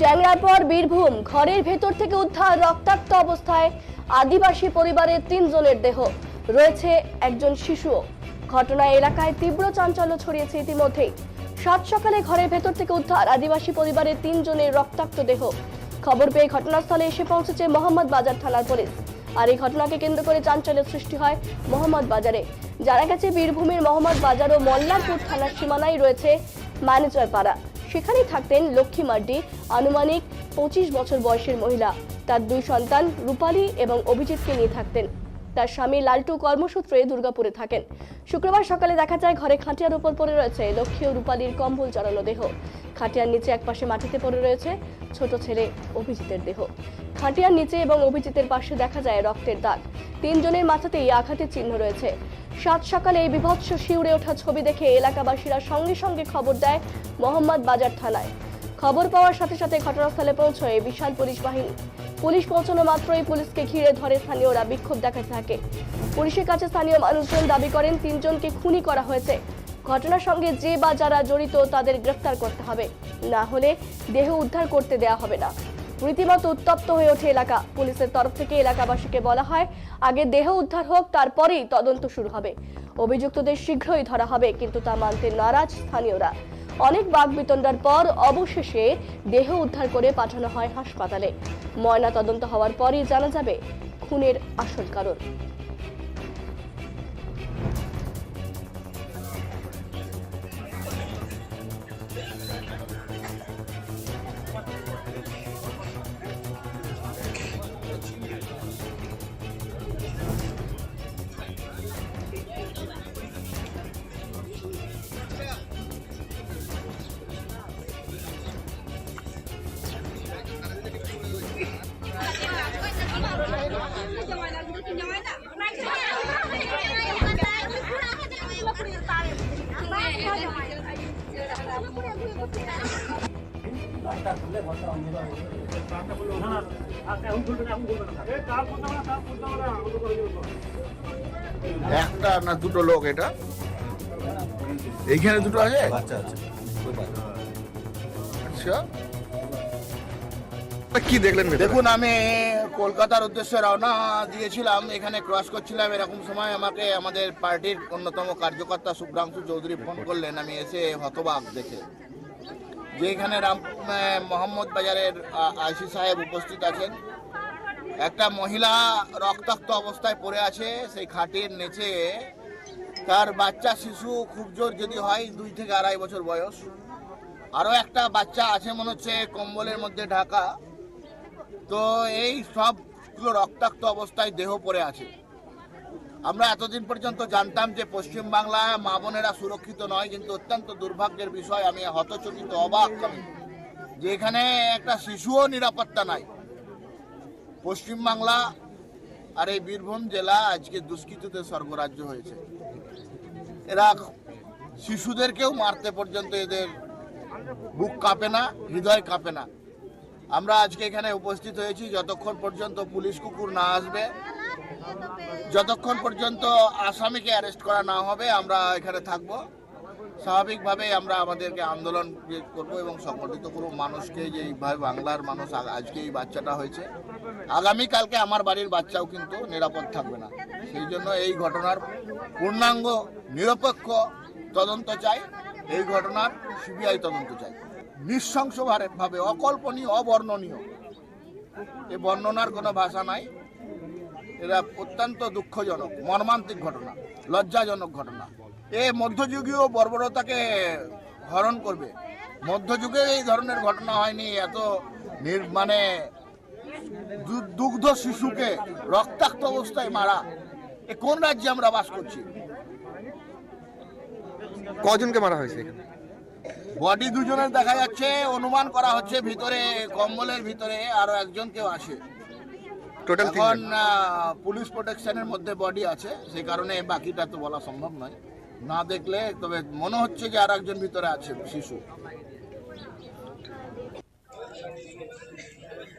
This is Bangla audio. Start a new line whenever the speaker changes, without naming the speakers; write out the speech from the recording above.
ট্যাংরার পর বীরভূম, ঘরের ভেতর থেকে উদ্ধার রক্তাক্ত অবস্থায় আদিবাসী পরিবারের তিনজনের দেহ। রয়েছে একজন শিশুও। ঘটনায় এলাকায় তীব্র চাঞ্চল্য ছড়িয়েছে ইতিমধ্যেই। সাত সকালে ঘরের ভেতর থেকে উদ্ধার আদিবাসী পরিবারের তিনজনের রক্তাক্ত দেহ। খবর পেয়ে ঘটনাস্থলে এসে পৌঁছেছে মোহাম্মদ বাজার থানার পুলিশ। আর এই ঘটনাকে কেন্দ্র করে চাঞ্চল্যের সৃষ্টি হয় মোহাম্মদ বাজারে। জানা গেছে, বীরভূমের মোহাম্মদ বাজার ও মল্লারপুর থানার সীমানায় রয়েছে ম্যানেজার পাড়া। সেখানেই থাকতেন লক্ষ্মী মার্ডি আনুমানিক পঁচিশ বছর বয়সের মহিলা। তার দুই সন্তান রূপালী এবং অভিজিৎকে নিয়ে থাকতেন। তার স্বামী লালটু কর্মসূত্রে দুর্গাপুরে থাকেন। শুক্রবার সকালে দেখা যায়, ঘরে খাটিয়ার উপর পড়ে রয়েছে লক্ষ্মী ও রূপালীর কম্বল জড়ানো দেহ। খাটিয়ার নিচে একপাশে মাটিতে পড়ে রয়েছে ছোট ছেলে অভিজিতের দেহ। খাটিয়ার নিচে এবং অভিজিতের পাশে দেখা যায় রক্তের দাগ। তিনজনের মাথাতেই আঘাতের চিহ্ন রয়েছে। সাত সকালে এই বিভৎস শিউরে ওঠা ছবি দেখে এলাকাবাসীরা সঙ্গে সঙ্গে খবর দেয় মোহাম্মদ বাজার থানায়। খবর পাওয়ার সাথে সাথে ঘটনাস্থলে পৌঁছয় বিশাল পুলিশ বাহিনী। পুলিশ পৌঁছানো মাত্রই পুলিশকে ঘিরে ধরে স্থানীয়রা বিক্ষোভ দেখাতে থাকে। পুলিশের কাছে স্থানীয় মানুষজন দাবি করেন, তিনজনকে খুনি করা হয়েছে। ঘটনার সঙ্গে যে বা যারা জড়িত তাদের গ্রেফতার করতে হবে। না হলে দেহ উদ্ধার করতে দেয়া হবে না। রীতিমতো উত্তপ্ত হয়ে ওঠে এলাকা। পুলিশের তরফ থেকে এলাকাবাসীকে বলা হয়, আগে দেহ উদ্ধার হোক, তারপরেই তদন্ত শুরু হবে। অভিযুক্তদের শীঘ্রই ধরা হবে, কিন্তু তা মানতে নারাজ স্থানীয়রা। অনেক বাঘ বিতণ্ডার পর অবশেষে দেহ উদ্ধার করে পাঠানো হয় হাসপাতালে। ময়না তদন্ত হওয়ার পরই জানা যাবে, খুনের আসল কারণ।
একটা না দুটো লোক এটা? এইখানে দুটো আছে?
বাচ্চা আছে।
আচ্ছা। কি দেখলেন
দেখুন আমি কলকাতার উদ্দেশ্যে রওনা দিয়েছিলাম এখানে ক্রস করছিলাম। এরকম সময় আমাকে আমাদের পার্টির অন্যতম কার্যকর্তা শুভ্রাংশু চৌধুরী ফোন করলেন। আমি এসে হতবাক দেখে। যে এখানে রাম মোহাম্মদ বাজারের আইসি সাহেব উপস্থিত আছেন। একটা মহিলা রক্তাক্ত অবস্থায় পড়ে আছে। সেই খাটির নিচে তার বাচ্চা শিশু খুব জোর যদি হয় দুই থেকে আড়াই বছর বয়স। আরও একটা বাচ্চা আছে মনে হচ্ছে কম্বলের মধ্যে ঢাকা। তো এই সবগুলো রক্তাক্ত অবস্থায় দেহ পড়ে আছে। আমরা এতদিন পর্যন্ত জানতাম যে পশ্চিম বাংলায় মা বোনেরা সুরক্ষিত নয়, কিন্তু অত্যন্ত দুর্ভাগ্যের বিষয়, আমি হতচকিত অবাক। যে এখানে একটা শিশুও নিরাপত্তা নাই। পশ্চিম বাংলা আর এই বীরভূম জেলা আজকে দুষ্কৃতদের স্বর্গরাজ্য হয়েছে। এরা শিশুদেরকেও মারতে পর্যন্ত এদের বুক কাঁপে না, হৃদয় কাঁপে না। আমরা আজকে এখানে উপস্থিত হয়েছি যতক্ষণ পর্যন্ত পুলিশ কুকুর না আসবে। যতক্ষণ পর্যন্ত আসামিকে অ্যারেস্ট করা না হবে, আমরা এখানে থাকব। স্বাভাবিকভাবে আমরা আমাদেরকে আন্দোলন ইয়ে করব এবং সংগঠিত করব। মানুষকে যে এইভাবে বাংলার মানুষ আজকে এই বাচ্চাটা হয়েছে, আগামীকালকে আমার বাড়ির বাচ্চাও কিন্তু নিরাপদ থাকবে না। সেই জন্য এই ঘটনার পূর্ণাঙ্গ, নিরপেক্ষ তদন্ত চাই। এই ঘটনার সিবিআই তদন্ত চাই। নৃশংসভাবে অকল্পনীয়, অবর্ণনীয়। এ বর্ণনার কোনো ভাষা নাই। এরা অত্যন্ত দুঃখজনক, মর্মান্তিক ঘটনা, লজ্জাজনক ঘটনা। এ মধ্যযুগীয় বর্বরতাকে হরণ করবে। মধ্যযুগে এই ধরনের ঘটনা হয়নি, এত মানে দুগ্ধ শিশুকে রক্তাক্ত অবস্থায় মারা। এ কোন রাজ্যে আমরা বাস করছি?
কজনকে মারা হয়েছে এখানে?
বডি দুজনের দেখা যাচ্ছে অনুমান করা হচ্ছে ভিতরে কম্বলের ভিতরে আরও একজন কেউ আছে।
টোটাল
এখন পুলিশ প্রোটেকশনের মধ্যে বডি আছে সেই কারণে বাকিটা তো বলা সম্ভব নয়। না দেখলে তবে মনে হচ্ছে যে আর একজন ভিতরে আছে শিশু।